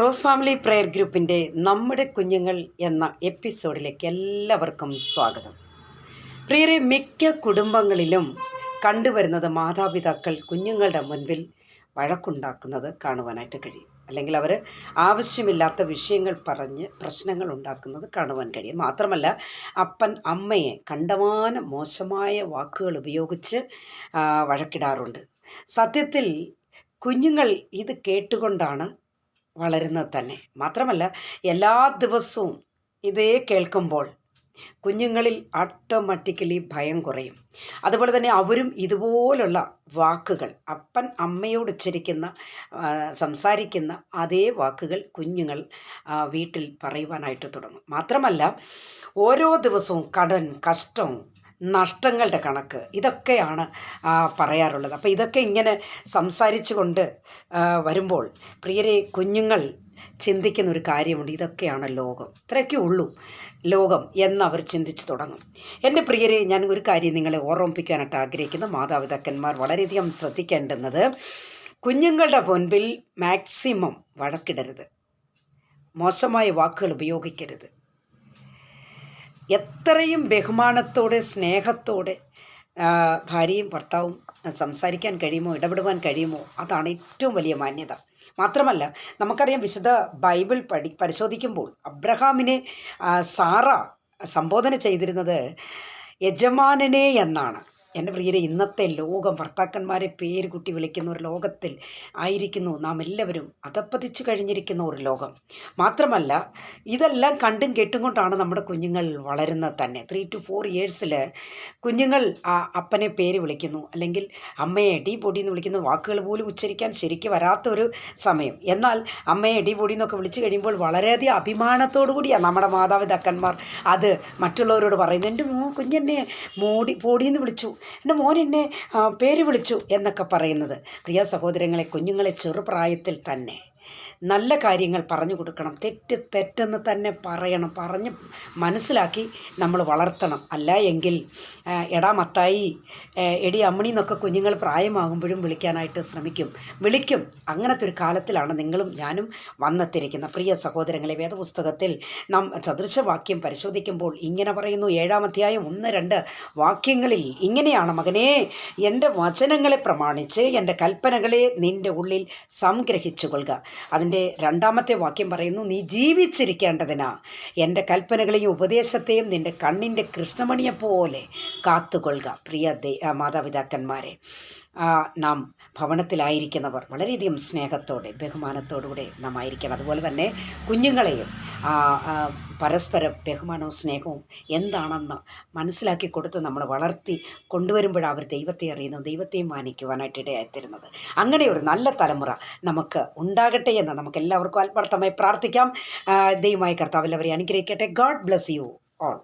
Rose family prayer ഗ്രൂപ്പിന്റെ നമ്മുടെ കുഞ്ഞുങ്ങൾ എന്ന എപ്പിസോഡിലേക്ക് എല്ലാവർക്കും സ്വാഗതം. പ്രിയരെ മിക്ക കുടുംബങ്ങളിലും കണ്ടുവരുന്നത് മാതാപിതാക്കൾ കുഞ്ഞുങ്ങളുടെ മുൻപിൽ വഴക്കുണ്ടാക്കുന്നത് കാണുവാനായിട്ട് കഴിയും. അല്ലെങ്കിൽ അവർ ആവശ്യമില്ലാത്ത വിഷയങ്ങൾ പറഞ്ഞ് പ്രശ്നങ്ങൾ ഉണ്ടാക്കുന്നത് കാണുവാൻ കഴിയും. മാത്രമല്ല അപ്പൻ അമ്മയെ കണ്ടമാനം മോശമായ വാക്കുകൾ ഉപയോഗിച്ച് വഴക്കിടാറുണ്ട്. സത്യത്തിൽ കുഞ്ഞുങ്ങൾ ഇത് കേട്ടുകൊണ്ടാണ് വളരുന്നത് തന്നെ മാത്രമല്ല എല്ലാ ദിവസവും ഇതേ കേൾക്കുമ്പോൾ കുഞ്ഞുങ്ങളിൽ ഓട്ടോമാറ്റിക്കലി ഭയം കുറയും. അതുപോലെ തന്നെ അവരും ഇതുപോലുള്ള വാക്കുകൾ അപ്പൻ അമ്മയോട് ഉച്ചരിക്കുന്ന സംസാരിക്കുന്ന അതേ വാക്കുകൾ കുഞ്ഞുങ്ങൾ വീട്ടിൽ പറയുവാനായിട്ട് തുടങ്ങും. മാത്രമല്ല ഓരോ ദിവസവും കടൻ കഷ്ടം നഷ്ടങ്ങളുടെ കണക്ക്. ഇതൊക്കെയാണ് പറയാറുള്ളത്. അപ്പോൾ ഇതൊക്കെ ഇങ്ങനെ സംസാരിച്ചു കൊണ്ട് വരുമ്പോൾ പ്രിയരെ കുഞ്ഞുങ്ങൾ ചിന്തിക്കുന്ന ഒരു കാര്യമുണ്ട്. ഇതൊക്കെയാണ് ലോകം. ഇത്രയൊക്കെ ഉള്ളൂ ലോകം എന്നവർ ചിന്തിച്ചു തുടങ്ങും. എന്റെ പ്രിയരെ ഞാൻ ഒരു കാര്യം നിങ്ങളെ ഓർമ്മിപ്പിക്കാനായിട്ട് ആഗ്രഹിക്കുന്ന. മാതാപിതാക്കന്മാർ വളരെയധികം ശ്രദ്ധിക്കേണ്ടുന്നത് കുഞ്ഞുങ്ങളുടെ മുൻപിൽ മാക്സിമം വഴക്കിടരുത്. മോശമായ വാക്കുകൾ ഉപയോഗിക്കരുത്. എത്രയും ബഹുമാനത്തോടെ സ്നേഹത്തോടെ ഭാര്യയും ഭർത്താവും സംസാരിക്കാൻ കഴിയുമോ ഇടപെടുവാൻ കഴിയുമോ അതാണ് ഏറ്റവും വലിയ മാന്യത. മാത്രമല്ല നമുക്കറിയാം വിശുദ്ധ ബൈബിൾ പഠി പരിശോധിക്കുമ്പോൾ അബ്രഹാമിനെ സാറ സംബോധന ചെയ്തിരുന്നത് യജമാനനെ എന്നാണ്. എന്റെ പ്രിയരെ ഇന്നത്തെ ലോകം ഭർത്താക്കന്മാരെ പേര് കുട്ടി വിളിക്കുന്ന ഒരു ലോകത്തിൽ ആയിരിക്കുന്നു നാം എല്ലാവരും അതപ്പതിച്ച് കഴിഞ്ഞിരിക്കുന്ന ഒരു ലോകം. മാത്രമല്ല ഇതെല്ലാം കണ്ടും കേട്ടും കൊണ്ടാണ് നമ്മുടെ കുഞ്ഞുങ്ങൾ വളരുന്നത് തന്നെ. ത്രീ ടു ഫോർ ഇയേഴ്സിൽ കുഞ്ഞുങ്ങൾ അപ്പനെ പേര് വിളിക്കുന്നു. അല്ലെങ്കിൽ അമ്മയെ എടി പൊടി എന്ന് വിളിക്കുന്ന വാക്കുകൾ പോലും ഉച്ചരിക്കാൻ ശരിക്കും വരാത്തൊരു സമയം. എന്നാൽ അമ്മയെ എടി പൊടി എന്നൊക്കെ വിളിച്ചു കഴിയുമ്പോൾ വളരെയധികം അഭിമാനത്തോടു കൂടിയാണ് നമ്മുടെ മാതാപിതാക്കന്മാർ അത് മറ്റുള്ളവരോട് പറയുന്നത്. എന്റെ മോ കുഞ്ഞെന്നെ മോടി പൊടിയെന്ന് വിളിച്ചു. എന്റെ മോൻ എന്നെ പേര് വിളിച്ചു എന്നൊക്കെ പറയുന്നത്. പ്രിയ സഹോദരങ്ങളെ കുഞ്ഞുങ്ങളെ ചെറുപ്രായത്തിൽ തന്നെ. നല്ല കാര്യങ്ങൾ പറഞ്ഞു കൊടുക്കണം. തെറ്റ് തെറ്റെന്ന് തന്നെ പറയണം. പറഞ്ഞ് മനസ്സിലാക്കി നമ്മൾ വളർത്തണം. അല്ല എങ്കിൽ എടാ മത്തായി എടി അമ്മണി എന്നൊക്കെ കുഞ്ഞുങ്ങൾ പ്രായമാകുമ്പോഴും വിളിക്കാനായിട്ട് ശ്രമിക്കും. വിളിക്കും. അങ്ങനത്തെ ഒരു കാലത്തിലാണ് നിങ്ങളും ഞാനും വന്നെത്തിരിക്കുന്നത്. പ്രിയ സഹോദരങ്ങളെ വേദപുസ്തകത്തിൽ നാം സദൃശവാക്യം പരിശോധിക്കുമ്പോൾ ഇങ്ങനെ പറയുന്നു. ഏഴാം അധ്യായം ഒന്ന് രണ്ട് വാക്യങ്ങളിൽ ഇങ്ങനെയാണ് മകനെ എന്റെ വചനങ്ങളെ പ്രമാണിച്ച് എന്റെ കൽപ്പനകളെ നിന്റെ ഉള്ളിൽ സംഗ്രഹിച്ചു കൊള്ളുക അതിന്റെ രണ്ടാമത്തെ വാക്യം പറയുന്നു നീ ജീവിച്ചിരിക്കേണ്ടതിനാ. എന്റെ കൽപ്പനകളെയും ഉപദേശത്തെയും നിന്റെ കണ്ണിന്റെ കൃഷ്ണമണിയെപ്പോലെ കാത്തുകൊള്ളുക. പ്രിയ ദേ മാതാപിതാക്കന്മാരെ നാം ഭവനത്തിലായിരിക്കുന്നവർ വളരെയധികം സ്നേഹത്തോടെ ബഹുമാനത്തോടുകൂടെ നാം ആയിരിക്കണം. അതുപോലെ തന്നെ കുഞ്ഞുങ്ങളെയും പരസ്പരം ബഹുമാനവും സ്നേഹവും എന്താണെന്ന് മനസ്സിലാക്കി കൊടുത്ത് നമ്മൾ വളർത്തി കൊണ്ടുവരുമ്പോഴാണ് അവർ ദൈവത്തെ അറിയുന്നത് ദൈവത്തെയും മാനിക്കുവാനായിട്ട് ഇടയായിത്തരുന്നത് അങ്ങനെ ഒരു നല്ല തലമുറ നമുക്ക് ഉണ്ടാകട്ടെ എന്ന് നമുക്ക് എല്ലാവർക്കും ആത്മാർത്ഥമായി പ്രാർത്ഥിക്കാം. ദൈവമായി ദൈവമായ അവരെ അനുഗ്രഹിക്കട്ടെ. God bless you all.